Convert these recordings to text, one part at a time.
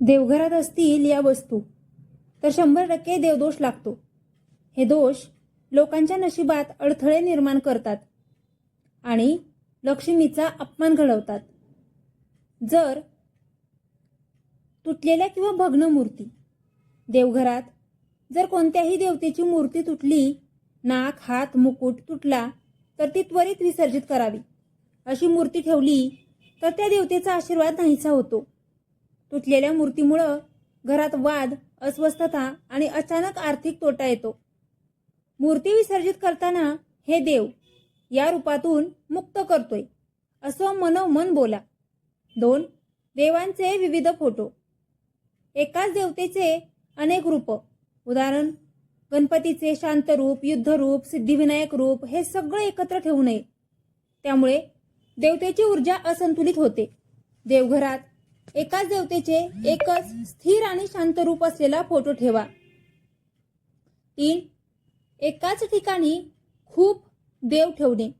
देवघरात असतील या वस्तू तर शंभर टक्के देवदोष लागतो. हे दोष लोकांच्या नशिबात अडथळे निर्माण करतात आणि लक्ष्मीचा अपमान घडवतात. जर तुटलेल्या किंवा भग्न मूर्ती देवघरात जर कोणत्याही देवतेची मूर्ती तुटली नाक हात मुकुट तुटला तर ती त्वरित विसर्जित करावी. अशी मूर्ती ठेवली तर त्या देवतेचा आशीर्वाद नाहीसा होतो. तुटलेल्या मूर्तीमुळं घरात वाद अस्वस्थता आणि अचानक आर्थिक तोटा येतो. मूर्ती विसर्जित करताना हे देव या रूपातून मुक्त करतोय असं मनोमन बोला. दोन देवांचे विविध फोटो. एकाच देवतेचे अनेक रूप. उदाहरण गणपतीचे शांत रूप युद्ध युद्धरूप सिद्धिविनायक रूप हे सगळं एकत्र ठेवू नये. त्यामुळे देवतेची ऊर्जा असंतुलित होते. देवघरात एकाच देवतेचे एकच स्थिर आणि शांत रूप असलेला फोटो ठेवा. तीन एकाच ठिकाणी खूप देव ठेवणे.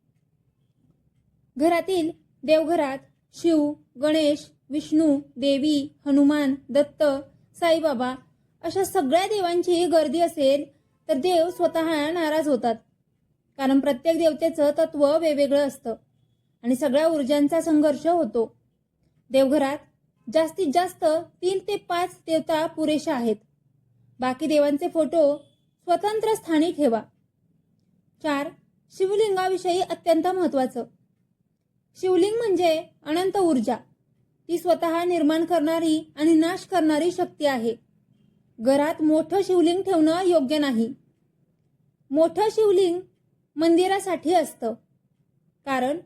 घरातील देवघरात शिव गणेश विष्णू देवी हनुमान दत्त साईबाबा अशा सगळ्या देवांची गर्दी असेल तर देव स्वतः नाराज होतात. कारण प्रत्येक देवतेचं तत्व वेगवेगळं असतं आणि सगळ्या ऊर्जांचा संघर्ष होतो. देवघरात जास्तीत जास्त तीन ते पाच देवता पुरेशा आहेत. बाकी देवांचे फोटो स्वतंत्र स्थानी ठेवा. चार शिवलिंगाविषयी अत्यंत महत्वाचं शिवलिंग म्हणजे अनंत ऊर्जा. ती स्वतः निर्माण करणारी आणि नाश करणारी शक्ती आहे. घरात मोठं शिवलिंग ठेवणं योग्य नाही. मोठं शिवलिंग मंदिरासाठी असतं. कारण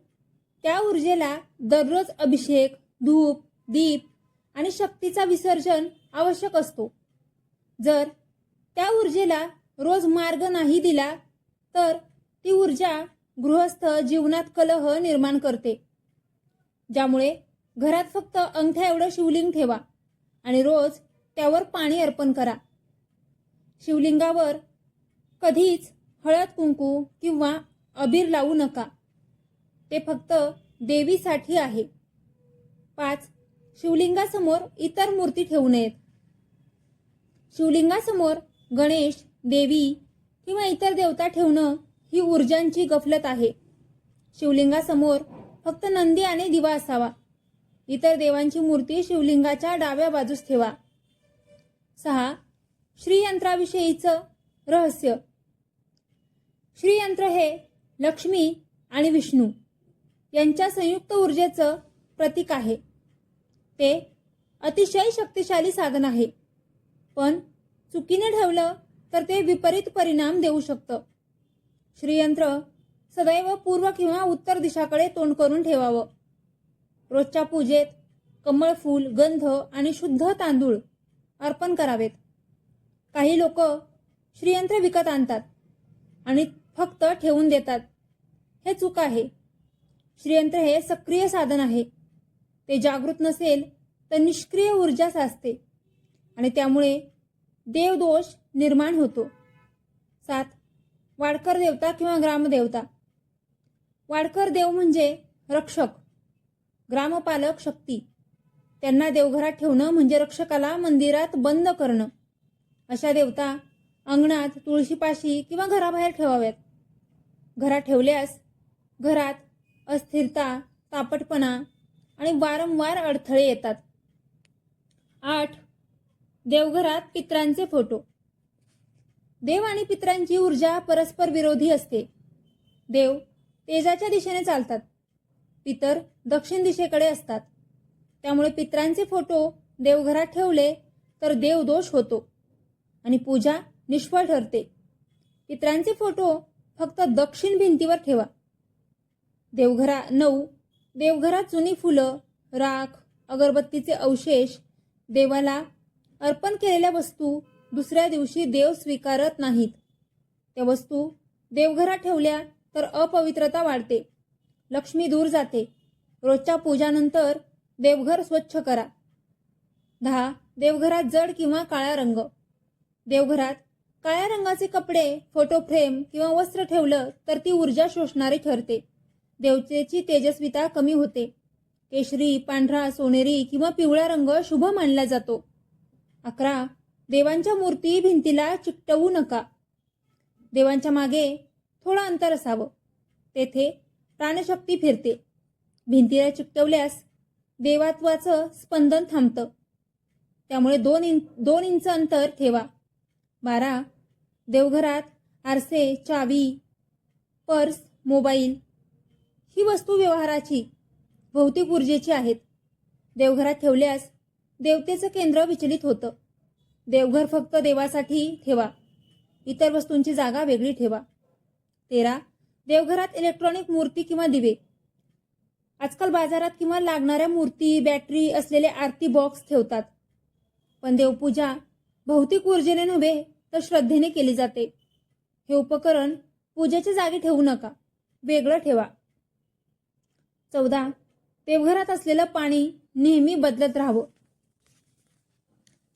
त्या ऊर्जेला दररोज अभिषेक धूप दीप आणि शक्तीचा विसर्जन आवश्यक असतो. जर त्या ऊर्जेला रोज मार्ग नाही दिला तर ती ऊर्जा गृहस्थ जीवनात कलह निर्माण करते. ज्यामुळे घरात फक्त अंगठ्या एवढं शिवलिंग ठेवा आणि रोज त्यावर पाणी अर्पण करा. शिवलिंगावर कधीच हळद कुंकू किंवा अबीर लावू नका. ते फक्त देवीसाठी आहे. पाच शिवलिंगासमोर इतर मूर्ती ठेवू नयेत. शिवलिंगासमोर गणेश देवी किंवा इतर देवता ठेवणं ही ऊर्जांची गफलत आहे. शिवलिंगासमोर फक्त नंदी आणि दिवा असावा. इतर देवांची मूर्ती शिवलिंगाच्या डाव्या बाजूस ठेवा. सहा. श्रीयंत्राविषयीचं रहस्य. श्रीयंत्र हे लक्ष्मी आणि विष्णू यांच्या संयुक्त ऊर्जेचं प्रतीक आहे. ते अतिशय शक्तिशाली साधन आहे. पण चुकीने ठेवलं तर ते विपरीत परिणाम देऊ शकतं. श्रीयंत्र सदैव पूर्व किंवा उत्तर दिशाकडे तोंड करून ठेवावं. रोजच्या पूजेत कमळ फूल गंध आणि शुद्ध तांदूळ अर्पण करावेत. काही लोक श्रीयंत्र विकत आणतात आणि फक्त ठेवून देतात. हे चूक आहे. श्रीयंत्र हे सक्रिय साधन आहे. ते जागृत नसेल तर निष्क्रिय ऊर्जा साचते आणि त्यामुळे देवदोष निर्माण होतो. सात वाडकर देवता किंवा ग्रामदेवता वाडकर देव म्हणजे रक्षक ग्रामपालक शक्ती. त्यांना देवघरात ठेवणं म्हणजे रक्षकाला मंदिरात बंद करणं. अशा देवता अंगणात तुळशीपाशी किंवा घराबाहेर ठेवाव्यात. घरात ठेवल्यास घरात अस्थिरता तापटपणा आणि वारंवार अडथळे येतात. आठ देवघरात पित्रांचे फोटो. देव आणि पित्रांची ऊर्जा परस्पर विरोधी असते. देव तेजाच्या दिशेने चालतात. पितर दक्षिण दिशेकडे असतात. त्यामुळे पित्रांचे फोटो देवघरात ठेवले तर देवदोष होतो आणि पूजा निष्फळ ठरते. पित्रांचे फोटो फक्त दक्षिण भिंतीवर ठेवा. देवघरा नऊ देवघरात जुनी फुलं राख अगरबत्तीचे अवशेष देवाला अर्पण केलेल्या वस्तू दुसऱ्या दिवशी देव स्वीकारत नाहीत. त्या वस्तू देवघरात ठेवल्या तर अपवित्रता वाढते. लक्ष्मी दूर जाते. रोजच्या पूजानंतर देवघर स्वच्छ करा. दहा देवघरात जड किंवा काळा रंग. देवघरात काळ्या रंगाचे कपडे फोटो फ्रेम किंवा वस्त्र ठेवलं तर ती ऊर्जा शोषणारी ठरते. देवतेची तेजस्विता कमी होते. केशरी पांढरा सोनेरी किंवा पिवळा रंग शुभ मानला जातो. अकरा देवांच्या मूर्ती भिंतीला चिकटवू नका. देवांच्या मागे थोडं अंतर असावं. तेथे प्राणशक्ती फिरते. भिंतीला चिकटवल्यास देवात्वाचं स्पंदन थांबतं. त्यामुळे दोन इंच दोन इंच अंतर ठेवा. बारा देवघरात आरसे चावी पर्स मोबाईल ही वस्तू व्यवहाराची भौतिक ऊर्जेची आहेत. देवघरात ठेवल्यास देवतेचं केंद्र विचलित होतं. देवघर फक्त देवासाठी ठेवा. इतर वस्तूंची जागा वेगळी ठेवा. तेरा देवघरात इलेक्ट्रॉनिक मूर्ती किंवा दिवे. आजकाल बाजारात किंवा लागणाऱ्या मूर्ती बॅटरी असलेले आरती बॉक्स ठेवतात. पण देवपूजा भौतिक ऊर्जेने नव्हे तर श्रद्धेने केली जाते. हे उपकरण पूजेच्या जागी ठेवू नका. वेगळं ठेवा. चौदा. देवघरात असलेलं पाणी नेहमी बदलत राहावं.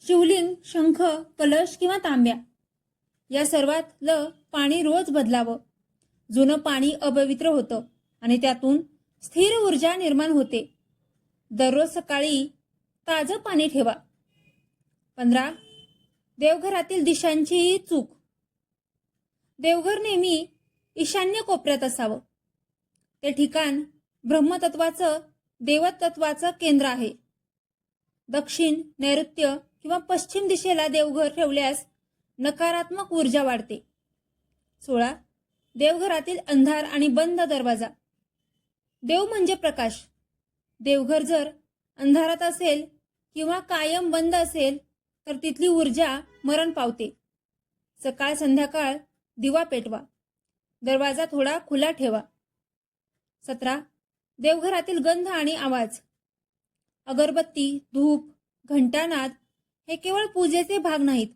शिवलिंग शंख कलश किंवा तांब्या. या सर्वातलं पाणी रोज बदलावं. जुनं पाणी अपवित्र होतं आणि त्यातून स्थिर ऊर्जा निर्माण होते. दररोज सकाळी ताजं पाणी ठेवा. पंधरा. देवघरातील दिशांची चूक. देवघर नेहमी ईशान्य कोपऱ्यात असावं. ते ठिकाण ब्रह्मतत्वाचं देवतत्वाचं केंद्र आहे. दक्षिण नैऋत्य किंवा पश्चिम दिशेला देवघर ठेवल्यास नकारात्मक ऊर्जा वाढते. सोळा देवघरातील अंधार आणि बंद दरवाजा. देव म्हणजे प्रकाश. देवघर जर अंधारात असेल किंवा कायम बंद असेल तर तिथली ऊर्जा मरण पावते. सकाळ संध्याकाळ दिवा पेटवा. दरवाजा थोडा खुला ठेवा. सतरा देवघरातील गंध आणि आवाज. अगरबत्ती धूप घंटानाद हे केवळ पूजेचे भाग नाहीत.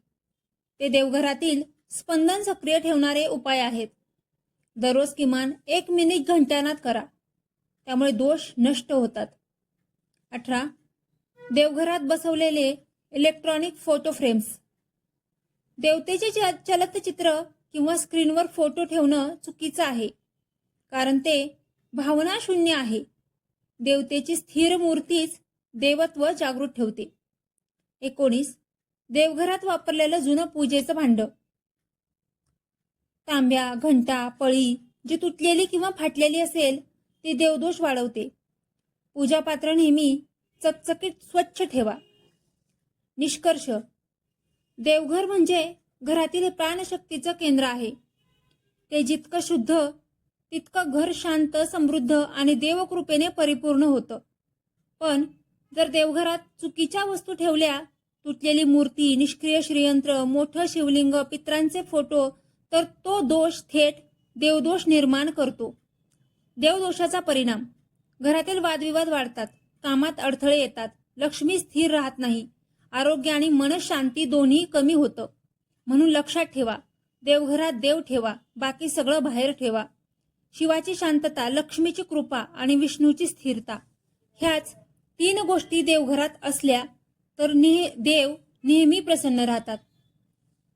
ते देवघरातील स्पंदन सक्रिय ठेवणारे उपाय आहेत. दररोज किमान एक मिनिट घंटानाद करा. त्यामुळे दोष नष्ट होतात. अठरा. देवघरात बसवलेले इलेक्ट्रॉनिक फोटो फ्रेम्स देवतेचे च- चलतचित्र किंवा स्क्रीनवर फोटो ठेवणं चुकीचं आहे. कारण ते भावना शून्य आहे. देवतेची स्थिर मूर्तीच देवत्व जागृत ठेवते. एकोणीस देवघरात वापरलेलं जुनं पूजेचं भांड. तांब्या घंटा पळी जी तुटलेली किंवा फाटलेली असेल ती देवदोष वाढवते. पूजापात्र नेहमी चकचकीत स्वच्छ ठेवा. निष्कर्ष देवघर म्हणजे घरातील प्राणशक्तीचं केंद्र आहे. ते जितकं शुद्ध तितकं घर शांत समृद्ध आणि देवकृपेने परिपूर्ण होतं. पण जर देवघरात चुकीच्या वस्तू ठेवल्या तुटलेली मूर्ती निष्क्रिय श्रीयंत्र मोठं शिवलिंग पित्रांचे फोटो तर तो दोष थेट देवदोष निर्माण करतो. देवदोषाचा परिणाम. घरातील वादविवाद वाढतात कामात अडथळे येतात लक्ष्मी स्थिर राहत नाही आरोग्य आणि मनशांती दोन्ही कमी होतं. म्हणून लक्षात ठेवा देवघरात देव ठेवा बाकी सगळं बाहेर ठेवा. शिवाची शांतता लक्ष्मीची कृपा आणि विष्णूची स्थिरता. ह्याच तीन गोष्टी देवघरात असल्या तर नेह देव नेहमी प्रसन्न राहतात.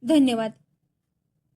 धन्यवाद.